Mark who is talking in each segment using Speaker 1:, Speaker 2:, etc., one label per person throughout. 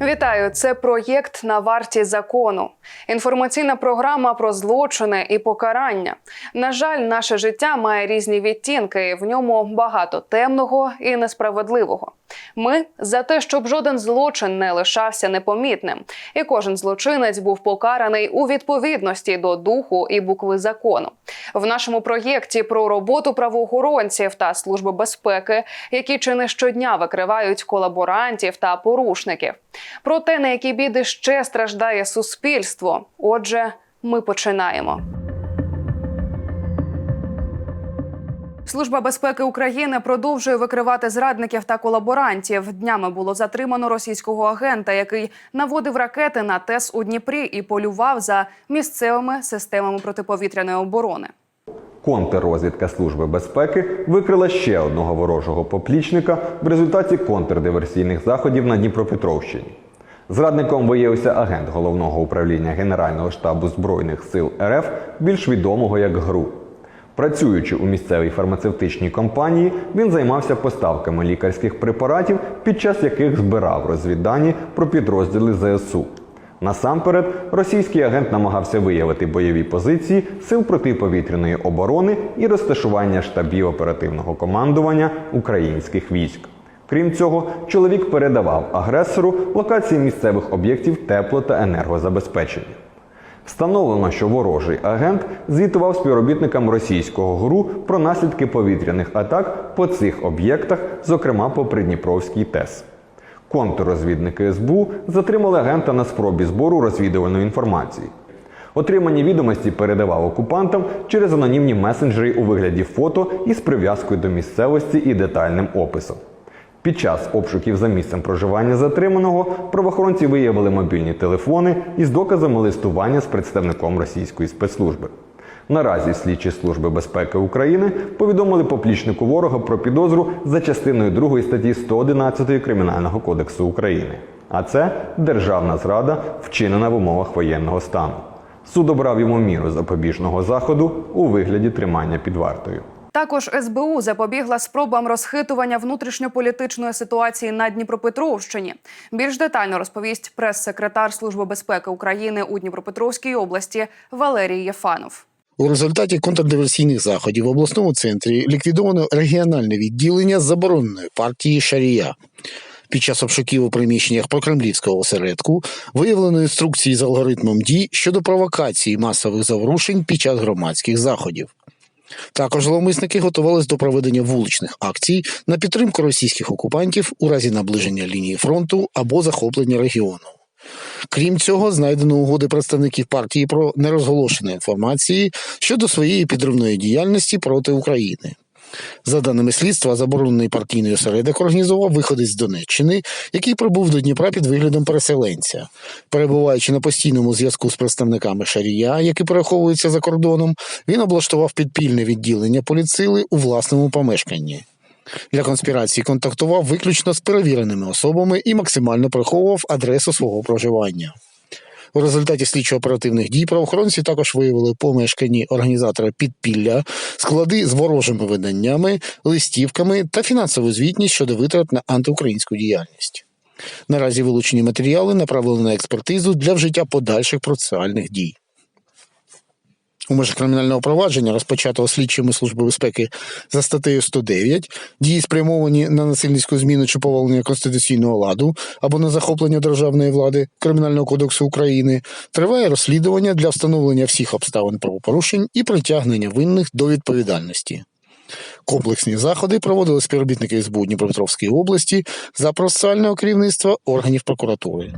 Speaker 1: Вітаю! Це проєкт на варті закону. Інформаційна програма про злочини і покарання. На жаль, наше життя має різні відтінки. і В ньому багато темного і несправедливого. Ми за те, щоб жоден злочин не лишався непомітним, і кожен злочинець був покараний у відповідності до духу і букви закону. В нашому проєкті про роботу правоохоронців та служби безпеки, які чи не щодня викривають колаборантів та порушників. Про те, на які біди ще страждає суспільство. Отже, ми починаємо. Служба безпеки України продовжує викривати зрадників та колаборантів. Днями було затримано російського агента, який наводив ракети на ТЕС у Дніпрі і полював за місцевими системами протиповітряної оборони.
Speaker 2: Контррозвідка Служби безпеки викрила ще одного ворожого поплічника в результаті контрдиверсійних заходів на Дніпропетровщині. Зрадником виявився агент головного управління Генерального штабу Збройних сил РФ, більш відомого як ГРУ. Працюючи у місцевій фармацевтичній компанії, він займався поставками лікарських препаратів, під час яких збирав розвіддані про підрозділи ЗСУ. Насамперед, російський агент намагався виявити бойові позиції сил протиповітряної оборони і розташування штабів оперативного командування українських військ. Крім цього, чоловік передавав агресору локації місцевих об'єктів тепло та енергозабезпечення. Встановлено, що ворожий агент звітував співробітникам російського ГРУ про наслідки повітряних атак по цих об'єктах, зокрема по Придніпровській ТЕС. Контррозвідники СБУ затримали агента на спробі збору розвідувальної інформації. Отримані відомості передавав окупантам через анонімні месенджери у вигляді фото із прив'язкою до місцевості і детальним описом. Під час обшуків за місцем проживання затриманого правоохоронці виявили мобільні телефони із доказами листування з представником російської спецслужби. Наразі слідчі служби безпеки України повідомили поплічнику ворога про підозру за частиною 2 статті 111 Кримінального кодексу України. А це державна зрада, вчинена в умовах воєнного стану. Суд обрав йому міру запобіжного заходу у вигляді тримання під вартою.
Speaker 1: Також СБУ запобігла спробам розхитування внутрішньополітичної ситуації на Дніпропетровщині. Більш детально розповість прес-секретар Служби безпеки України у Дніпропетровській області Валерій Єфанов.
Speaker 3: У результаті контрдиверсійних заходів в обласному центрі ліквідовано регіональне відділення забороненої партії Шарія. Під час обшуків у приміщеннях прокремлівського осередку виявлено інструкції з алгоритмом дій щодо провокації масових заворушень під час громадських заходів. Також зловмисники готувались до проведення вуличних акцій на підтримку російських окупантів у разі наближення лінії фронту або захоплення регіону. Крім цього, знайдено угоди представників партії про нерозголошені інформації щодо своєї підривної діяльності проти України. За даними слідства, заборонений партійний осередок організував виходець з Донеччини, який прибув до Дніпра під виглядом переселенця. Перебуваючи на постійному зв'язку з представниками Шарія, які переховуються за кордоном, він облаштував підпільне відділення поліцили у власному помешканні. Для конспірації контактував виключно з перевіреними особами і максимально приховував адресу свого проживання. У результаті слідчо-оперативних дій правоохоронці також виявили помешкані організатора підпілля, склади з ворожими виданнями, листівками та фінансову звітність щодо витрат на антиукраїнську діяльність. Наразі вилучені матеріали направлені на експертизу для вжиття подальших процесуальних дій. У межах кримінального провадження, розпочатого слідчими Служби безпеки за статтею 109, дії спрямовані на насильницьку зміну чи повалення конституційного ладу або на захоплення державної влади Кримінального кодексу України, триває розслідування для встановлення всіх обставин правопорушень і притягнення винних до відповідальності. Комплексні заходи проводили співробітники СБУ Дніпропетровської області за процесуального керівництва органів прокуратури.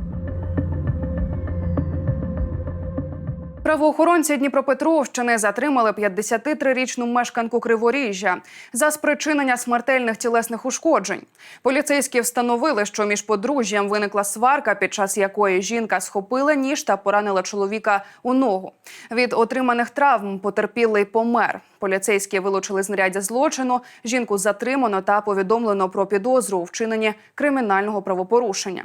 Speaker 1: Правоохоронці Дніпропетровщини затримали 53-річну мешканку Криворіжжя за спричинення смертельних тілесних ушкоджень. Поліцейські встановили, що між подружжям виникла сварка, під час якої жінка схопила ніж та поранила чоловіка у ногу. Від отриманих травм потерпілий помер. Поліцейські вилучили знаряддя злочину. Жінку затримано та повідомлено про підозру у вчиненні кримінального правопорушення.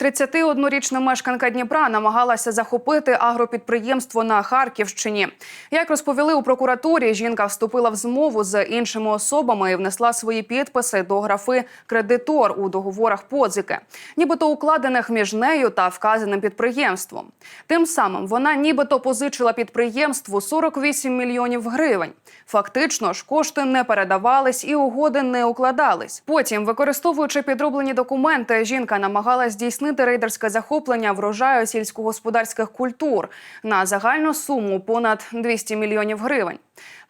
Speaker 1: 31-річна мешканка Дніпра намагалася захопити агропідприємство на Харківщині. Як розповіли у прокуратурі, жінка вступила в змову з іншими особами і внесла свої підписи до графи кредитор у договорах позики, нібито укладених між нею та вказаним підприємством. Тим самим вона нібито позичила підприємству 48 мільйонів гривень. Фактично ж кошти не передавались і угоди не укладались. Потім, використовуючи підроблені документи, жінка намагалась здійснити рейдерське захоплення врожаю сільськогосподарських культур на загальну суму понад 200 мільйонів гривень.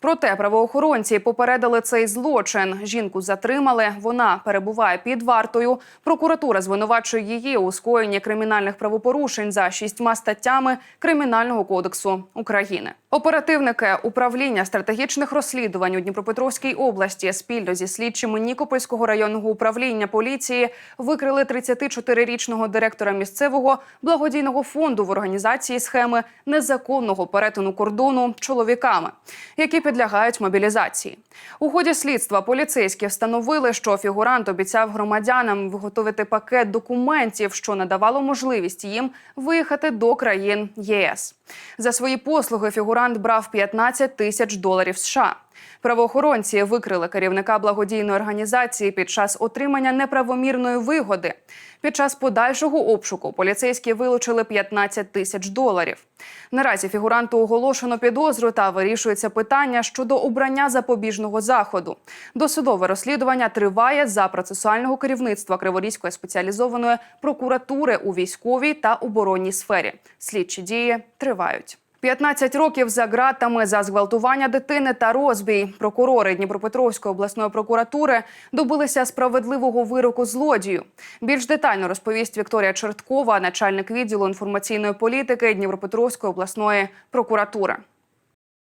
Speaker 1: Проте правоохоронці попередили цей злочин. Жінку затримали. Вона перебуває під вартою. Прокуратура звинувачує її у скоєнні кримінальних правопорушень за шістьма статтями Кримінального кодексу України. Оперативники управління стратегічних розслідувань у Дніпропетровській області спільно зі слідчими Нікопольського районного управління поліції викрили 34-річного директора місцевого благодійного фонду в організації схеми незаконного перетину кордону чоловіками, які підлягають мобілізації. У ході слідства поліцейські встановили, що фігурант обіцяв громадянам виготовити пакет документів, що надавало можливість їм виїхати до країн ЄС. За свої послуги фігурант брав 15 тисяч доларів США. Правоохоронці викрили керівника благодійної організації під час отримання неправомірної вигоди. Під час подальшого обшуку поліцейські вилучили 15 тисяч доларів. Наразі фігуранту оголошено підозру та вирішується питання щодо обрання запобіжного заходу. Досудове розслідування триває за процесуального керівництва Криворізької спеціалізованої прокуратури у військовій та оборонній сфері. Слідчі дії тривають. 15 років за ґратами за зґвалтування дитини та розбій. Прокурори Дніпропетровської обласної прокуратури добилися справедливого вироку злодію. Більш детально розповість Вікторія Черткова, начальник відділу інформаційної політики Дніпропетровської обласної прокуратури.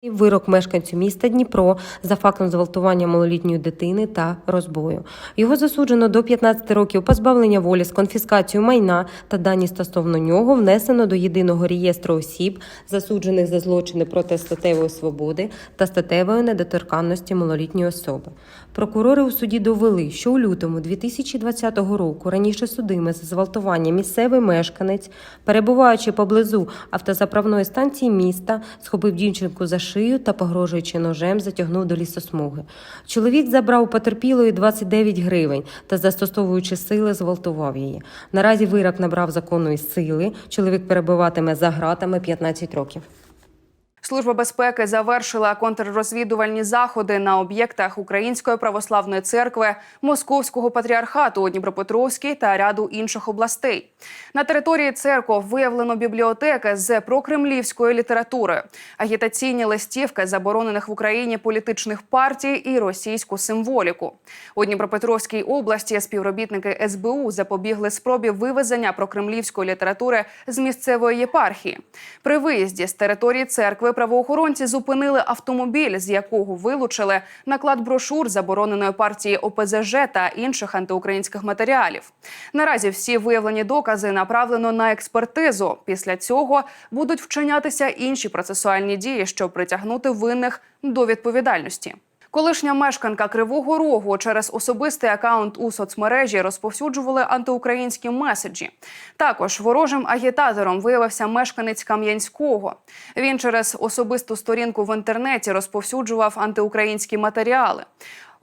Speaker 4: Вирок мешканцю міста Дніпро за фактом зґвалтування малолітньої дитини та розбою. Його засуджено до 15 років позбавлення волі з конфіскацією майна та дані стосовно нього внесено до єдиного реєстру осіб, засуджених за злочини проти статевої свободи та статевої недоторканності малолітньої особи. Прокурори у суді довели, що у лютому 2020 року раніше судими за зґвалтування місцевий мешканець, перебуваючи поблизу автозаправної станції міста, схопив дівчинку за шию та, погрожуючи ножем, затягнув до лісосмуги. Чоловік забрав у потерпілої 29 гривень та, застосовуючи сили, зґвалтував її. Наразі вирок набрав законної сили. Чоловік перебуватиме за ґратами 15 років.
Speaker 1: Служба безпеки завершила контррозвідувальні заходи на об'єктах Української православної церкви, Московського патріархату у Дніпропетровській та ряду інших областей. На території церков виявлено бібліотеки з прокремлівською літературою, агітаційні листівки заборонених в Україні політичних партій і російську символіку. У Дніпропетровській області співробітники СБУ запобігли спробі вивезення прокремлівської літератури з місцевої єпархії. При виїзді з території церкви правоохоронці зупинили автомобіль, з якого вилучили наклад брошур забороненої партії ОПЗЖ та інших антиукраїнських матеріалів. Наразі всі виявлені докази направлено на експертизу. Після цього будуть вчинятися інші процесуальні дії, щоб притягнути винних до відповідальності. Колишня мешканка Кривого Рогу через особистий акаунт у соцмережі розповсюджували антиукраїнські меседжі. Також ворожим агітатором виявився мешканець Кам'янського. Він через особисту сторінку в інтернеті розповсюджував антиукраїнські матеріали.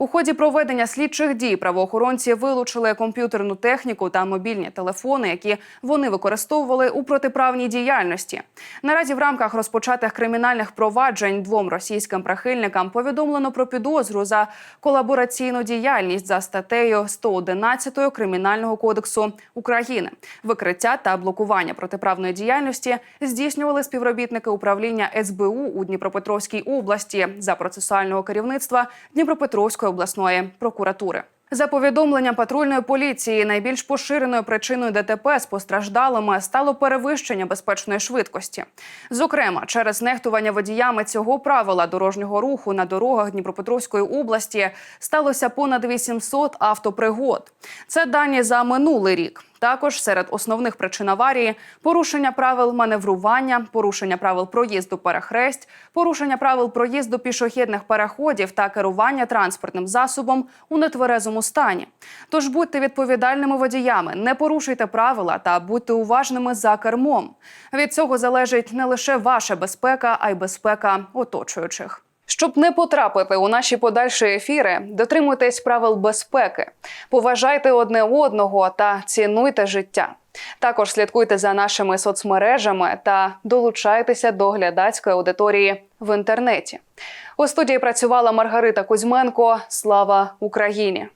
Speaker 1: У ході проведення слідчих дій правоохоронці вилучили комп'ютерну техніку та мобільні телефони, які вони використовували у протиправній діяльності. Наразі в рамках розпочатих кримінальних проваджень двом російським прихильникам повідомлено про підозру за колабораційну діяльність за статтею 111 Кримінального кодексу України. Викриття та блокування протиправної діяльності здійснювали співробітники управління СБУ у Дніпропетровській області за процесуального керівництва Дніпропетровської обласної прокуратури. За повідомленням патрульної поліції, найбільш поширеною причиною ДТП з постраждалими стало перевищення безпечної швидкості. Зокрема, через нехтування водіями цього правила дорожнього руху на дорогах Дніпропетровської області сталося понад 800 автопригод. Це дані за минулий рік. Також серед основних причин аварії порушення правил маневрування, порушення правил проїзду перехресть, порушення правил проїзду пішохідних переходів та керування транспортним засобом у нетверезому стані. Тож будьте відповідальними водіями, не порушуйте правила та будьте уважними за кермом. Від цього залежить не лише ваша безпека, а й безпека оточуючих. Щоб не потрапити у наші подальші ефіри, дотримуйтесь правил безпеки, поважайте одне одного та цінуйте життя. Також слідкуйте за нашими соцмережами та долучайтеся до глядацької аудиторії в інтернеті. У студії працювала Маргарита Кузьменко. Слава Україні!